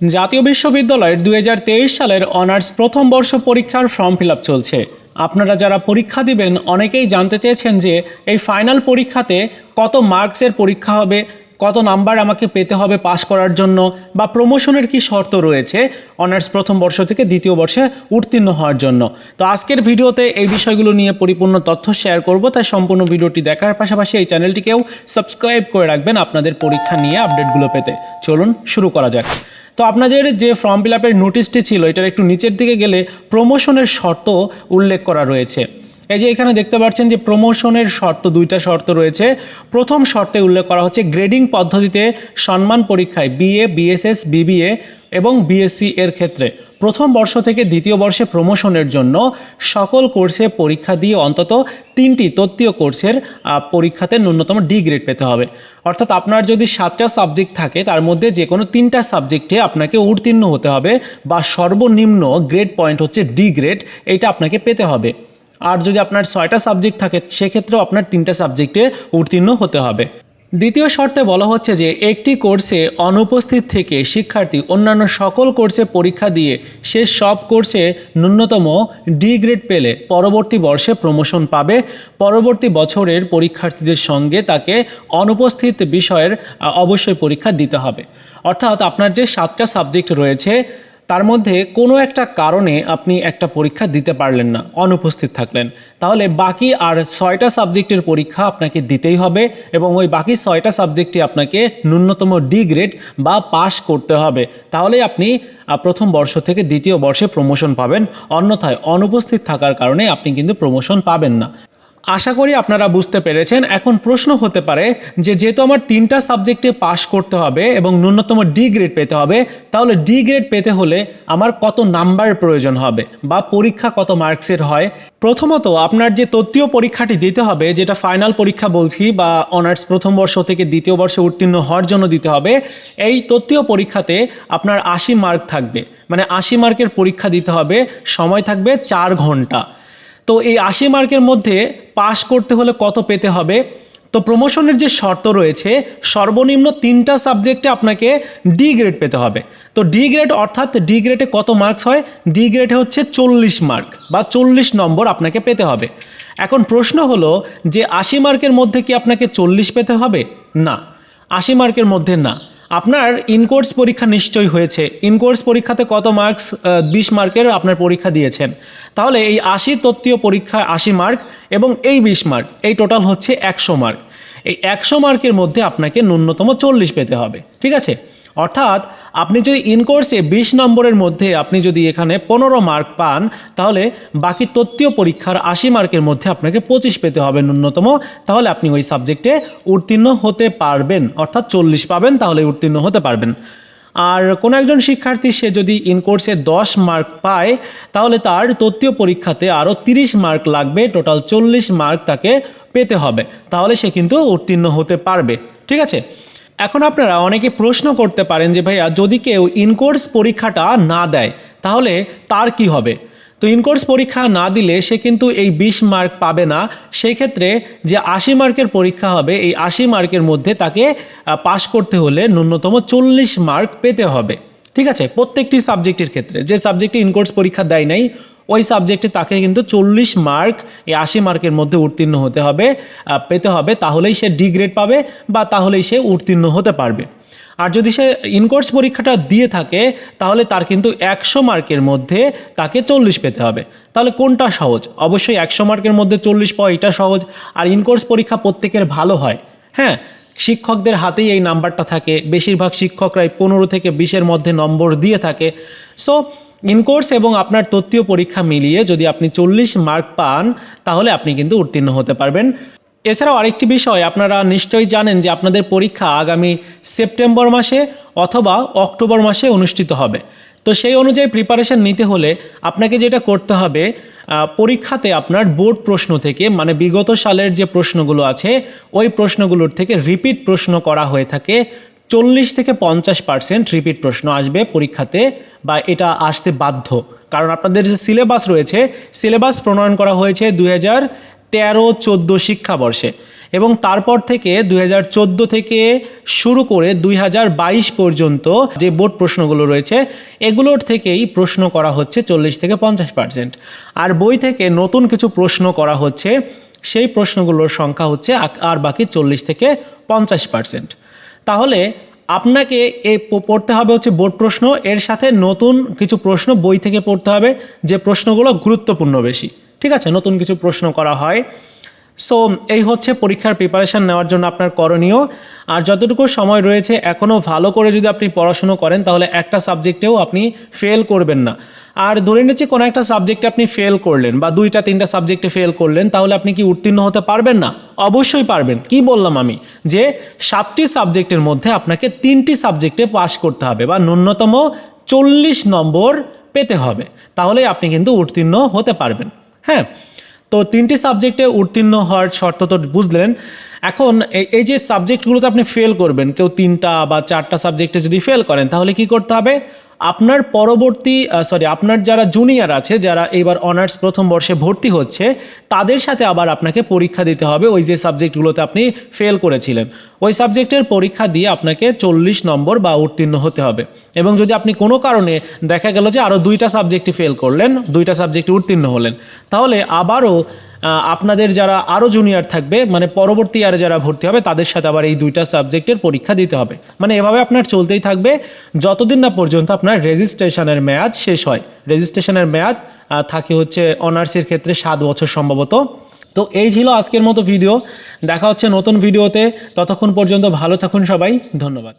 জাতীয় বিশ্ববিদ্যালয়ের দু হাজার তেইশ সালের অনার্স প্রথম বর্ষ পরীক্ষার ফর্ম ফিল চলছে। আপনারা যারা পরীক্ষা দিবেন, অনেকেই জানতে চেয়েছেন যে এই ফাইনাল পরীক্ষাতে কত মার্কসের পরীক্ষা হবে কত নাম্বার আমাকে পেতে হবে পাশ করার জন্য বা প্রমোশনের কি শর্ত রয়েছে অনার্স প্রথম বর্ষ থেকে দ্বিতীয় বর্ষে উত্তীর্ণ হওয়ার জন্য। তো আজকের ভিডিওতে এই বিষয়গুলো নিয়ে পরিপূর্ণ তথ্য শেয়ার করব, তাই সম্পূর্ণ ভিডিওটি দেখার পাশাপাশি এই চ্যানেলটিকেও সাবস্ক্রাইব করে রাখবেন আপনাদের পরীক্ষা নিয়ে আপডেটগুলো পেতে। চলুন শুরু করা যাক। তো আপনাদের যে ফর্ম ফিল আপের নোটিশটি ছিল, এটার একটু নিচের দিকে গেলে প্রমোশনের শর্ত উল্লেখ করা রয়েছে। এই যে এখানে দেখতে পাচ্ছেন যে প্রমোশনের শর্ত, দুইটা শর্ত রয়েছে। প্রথম শর্তে উল্লেখ করা হচ্ছে গ্রেডিং পদ্ধতিতে সম্মান পরীক্ষায় বিএ বিএসএস বিবিএ এবং বিএসসি এর ক্ষেত্রে। প্রথম বর্ষ থেকে দ্বিতীয় বর্ষে প্রমোশনের জন্য সকল কোর্সে পরীক্ষা দিয়ে অন্তত তিনটি তত্ত্বীয় কোর্সের পরীক্ষাতে ন্যূনতম ডি গ্রেড পেতে হবে। অর্থাৎ আপনার যদি সাতটা সাবজেক্ট থাকে, তার মধ্যে যে কোনো তিনটা সাবজেক্টে আপনাকে উত্তীর্ণ হতে হবে বা সর্বনিম্ন গ্রেড পয়েন্ট হচ্ছে ডি গ্রেড এটা আপনাকে পেতে হবে। আর যদি আপনার ছয়টা সাবজেক্ট থাকে, সেক্ষেত্রেও আপনার তিনটা সাবজেক্টে উত্তীর্ণ হতে হবে। দ্বিতীয় শর্তে বলা হচ্ছে যে, একটি কোর্সে অনুপস্থিত থেকে শিক্ষার্থী অন্যান্য সকল কোর্সে পরীক্ষা দিয়ে সে সব কোর্সে ন্যূনতম ডি গ্রেড পেলে পরবর্তী বর্ষে প্রমোশন পাবে। পরবর্তী বছরের পরীক্ষার্থীদের সঙ্গে তাকে অনুপস্থিত বিষয়ের অবশ্যই পরীক্ষা দিতে হবে। অর্থাৎ আপনার যে সাতটা সাবজেক্ট রয়েছে তার মধ্যে কোনো একটা কারণে আপনি একটা পরীক্ষা দিতে পারলেন না, অনুপস্থিত থাকলেন। তাহলে বাকি আর ছয়টা সাবজেক্টের পরীক্ষা আপনাকে দিতেই হবে এবং ওই বাকি ছয়টা সাবজেক্টে আপনাকে ন্যূনতম ডি গ্রেড বা পাস করতে হবে। তাহলেই আপনি প্রথম বর্ষ থেকে দ্বিতীয় বর্ষে প্রমোশন পাবেন। অন্যথায় অনুপস্থিত থাকার কারণে আপনি কিন্তু প্রমোশন পাবেন না। আশা করি আপনারা বুঝতে পেরেছেন। এখন প্রশ্ন হতে পারে যে যেহেতু আমার তিনটা সাবজেক্টে পাশ করতে হবে এবং ন্যূনতম ডি গ্রেড পেতে হবে, তাহলে ডি গ্রেড পেতে হলে আমার কত নাম্বার প্রয়োজন হবে বা পরীক্ষা কত মার্কসের হয়? প্রথমত, আপনার যে তত্ত্বীয় পরীক্ষাটি দিতে হবে, যেটা ফাইনাল পরীক্ষা বলছি বা অনার্স প্রথম বর্ষ থেকে দ্বিতীয় বর্ষে উত্তীর্ণ হওয়ার জন্য দিতে হবে, এই তত্ত্বীয় পরীক্ষাতে আপনার আশি মার্ক থাকবে। মানে আশি মার্কের পরীক্ষা দিতে হবে, সময় থাকবে চার ঘণ্টা। তো এই আশি মার্কের মধ্যে পাশ করতে হলে কত পেতে হবে? তো প্রমোশনের যে শর্ত রয়েছে, সর্বনিম্ন তিনটা সাবজেক্টে আপনাকে ডি গ্রেড পেতে হবে। তো ডি গ্রেড অর্থাৎ ডি গ্রেডে কত মার্কস হয়? ডি গ্রেডে হচ্ছে চল্লিশ মার্ক বা চল্লিশ নম্বর আপনাকে পেতে হবে। এখন প্রশ্ন হলো যে আশি মার্কের মধ্যে কি আপনাকে চল্লিশ পেতে হবে? না। আশি মার্কের মধ্যে না। আপনার ইনকোর্স পরীক্ষা নিশ্চয়ই হয়েছে। ইনকোর্স পরীক্ষাতে কত মার্কস বিশ মার্কের আপনার পরীক্ষা দিয়েছেন। তাহলে এই আশি তত্ত্বীয় পরীক্ষা আশি মার্ক এবং এই বিশ মার্ক, এই টোটাল হচ্ছে একশো মার্ক। এই একশো মার্কের মধ্যে আপনাকে ন্যূনতম চল্লিশ পেতে হবে। ঠিক আছে? অর্থাৎ আপনি যদি ইনকোর্সে বিশ নম্বরের মধ্যে আপনি যদি এখানে পনেরো মার্ক পান, তাহলে বাকি তত্ত্বীয় পরীক্ষার আশি মার্কের মধ্যে আপনাকে পঁচিশ পেতে হবে ন্যূনতম। তাহলে আপনি ওই সাবজেক্টে উত্তীর্ণ হতে পারবেন, অর্থাৎ চল্লিশ পাবেন, তাহলে উত্তীর্ণ হতে পারবেন। আর কোনো একজন শিক্ষার্থী, সে যদি ইনকোর্সে দশ মার্ক পায়, তাহলে তার তত্ত্বীয় পরীক্ষাতে আরও তিরিশ মার্ক লাগবে টোটাল চল্লিশ মার্ক তাকে পেতে হবে। তাহলে সে কিন্তু উত্তীর্ণ হতে পারবে, ঠিক আছে? এখন আপনারা অনেকে প্রশ্ন করতে পারেন যে, ভাইয়া, যদি কেউ ইনকোর্স পরীক্ষাটা না দেয়, তাহলে তার কি হবে? তো ইনকোর্স পরীক্ষা না দিলে সে কিন্তু এই বিশ মার্ক পাবে না। সেই ক্ষেত্রে যে আশি মার্কের পরীক্ষা হবে, এই আশি মার্কের মধ্যে তাকে পাশ করতে হলে ন্যূনতম চল্লিশ মার্ক পেতে হবে। ঠিক আছে? প্রত্যেকটি সাবজেক্টের ক্ষেত্রে। যে সাবজেক্টে ইনকোর্স পরীক্ষা দেয় নাই ওই সাবজেক্টে তাকে কিন্তু চল্লিশ মার্ক এই আশি মার্কের মধ্যে উত্তীর্ণ হতে হবে পেতে হবে, তাহলেই সে ডি গ্রেড পাবে বা তাহলেই সে উত্তীর্ণ হতে পারবে। আর যদি সে ইনকোর্স পরীক্ষাটা দিয়ে থাকে, তাহলে তার কিন্তু একশো মার্কের মধ্যে তাকে চল্লিশ পেতে হবে। তাহলে কোনটা সহজ? অবশ্যই একশো মার্কের মধ্যে চল্লিশ পাওয়া এটা সহজ। আর ইনকোর্স পরীক্ষা প্রত্যেকের ভালো হয় হ্যাঁ? শিক্ষকদের হাতেই এই নাম্বারটা থাকে। বেশিরভাগ শিক্ষকরাই পনেরো থেকে বিশের মধ্যে নম্বর দিয়ে থাকে। সো ইনকোর্স এবং আপনার তত্ত্বীয় পরীক্ষা মিলিয়ে যদি আপনি চল্লিশ মার্ক পান, তাহলে আপনি কিন্তু উত্তীর্ণ হতে পারবেন। এছাড়াও আরেকটি বিষয়, আপনারা নিশ্চয়ই জানেন যে আপনাদের পরীক্ষা আগামী সেপ্টেম্বর মাসে অথবা অক্টোবর মাসে অনুষ্ঠিত হবে। তো সেই অনুযায়ী প্রিপারেশন নিতে হলে আপনাকে যেটা করতে হবে পরীক্ষাতে আপনার বোর্ড প্রশ্ন থেকে মানে বিগত সালের যে প্রশ্নগুলো আছে, ওই প্রশ্নগুলোর থেকে রিপিট প্রশ্ন করা হয়ে থাকে। চল্লিশ থেকে পঞ্চাশ পার্সেন্ট রিপিট প্রশ্ন আসবে পরীক্ষাতে বা এটা আসতে বাধ্য। কারণ আপনাদের যে সিলেবাস রয়েছে, সিলেবাস প্রণয়ন করা হয়েছে দুই হাজার তেরো চোদ্দ শিক্ষাবর্ষে এবং তারপর থেকে দু হাজার চোদ্দ থেকে শুরু করে দুই হাজার বাইশ পর্যন্ত যে বোর্ড প্রশ্নগুলো রয়েছে, এগুলোর থেকেই প্রশ্ন করা হচ্ছে চল্লিশ থেকে পঞ্চাশ পার্সেন্ট। আর বই থেকে নতুন কিছু প্রশ্ন করা হচ্ছে, সেই প্রশ্নগুলোর সংখ্যা হচ্ছে আর বাকি চল্লিশ থেকে পঞ্চাশ পার্সেন্ট। তাহলে আপনাকে এ পড়তে হবে হচ্ছে বোর্ড প্রশ্ন। এর সাথে নতুন কিছু প্রশ্ন বই থেকে পড়তে হবে, যে প্রশ্নগুলো গুরুত্বপূর্ণ বেশি। ঠিক আছে? নতুন কিছু প্রশ্ন করা হয়। সো এই হচ্ছে পরীক্ষার প্রিপারেশান নেওয়ার জন্য আপনার করণীয়। আর যতটুকু সময় রয়েছে এখনও ভালো করে যদি আপনি পড়াশুনো করেন, তাহলে একটা সাবজেক্টেও আপনি ফেল করবেন না। আর ধরে নিচ্ছি কোনো একটা সাবজেক্টে আপনি ফেল করলেন বা দুইটা, তিনটা সাবজেক্টে ফেল করলেন, তাহলে আপনি কি উত্তীর্ণ হতে পারবেন না? অবশ্যই পারবেন। কি বললাম আমি? যে সাতটি সাবজেক্টের মধ্যে আপনাকে তিনটি সাবজেক্টে পাশ করতে হবে বা ন্যূনতম চল্লিশ নম্বর পেতে হবে। তাহলে আপনি কিন্তু উত্তীর্ণ হতে পারবেন। হ্যাঁ? তো তিনটি সাবজেক্টে উত্তীর্ণ হওয়ার শর্ত তো বুঝলেন। এখন এই- যে সাবজেক্টগুলোতে আপনি ফেল করবেন, কেউ তিনটা বা চারটা সাবজেক্টে যদি ফেল করেন, তাহলে কি করতে হবে? আপনার পরবর্তী সরি আপনার যারা জুনিয়র আছে, যারা এবার অনার্স প্রথম বর্ষে ভর্তি হচ্ছে, তাদের সাথে আবার আপনাকে পরীক্ষা দিতে হবে। ওই যে সাবজেক্টগুলোতে আপনি ফেল করেছিলেন, ওই সাবজেক্টের পরীক্ষা দিয়ে আপনাকে চল্লিশ নম্বর বা উত্তীর্ণ হতে হবে। এবং যদি আপনি কোনো কারণে দেখা গেল যে আরও দুইটা সাবজেক্টে ফেল করলেন, দুইটা সাবজেক্টে উত্তীর্ণ হলেন, তাহলে আবারও আপনাদের যারা আরও জুনিয়র থাকবে মানে পরবর্তী ইয়ারে যারা ভর্তি হবে, তাদের সাথে আবার এই দুইটা সাবজেক্টের পরীক্ষা দিতে হবে। মানে এভাবে আপনার চলতেই থাকবে, যতদিন না পর্যন্ত আপনার রেজিস্ট্রেশনের মেয়াদ শেষ হয়। রেজিস্ট্রেশনের মেয়াদ থাকে হচ্ছে অনার্সের ক্ষেত্রে সাত বছর সম্ভবত। তো এই ছিল আজকের মতো ভিডিও দেখা হচ্ছে নতুন ভিডিওতে ততক্ষণ পর্যন্ত ভালো থাকুন সবাই। ধন্যবাদ।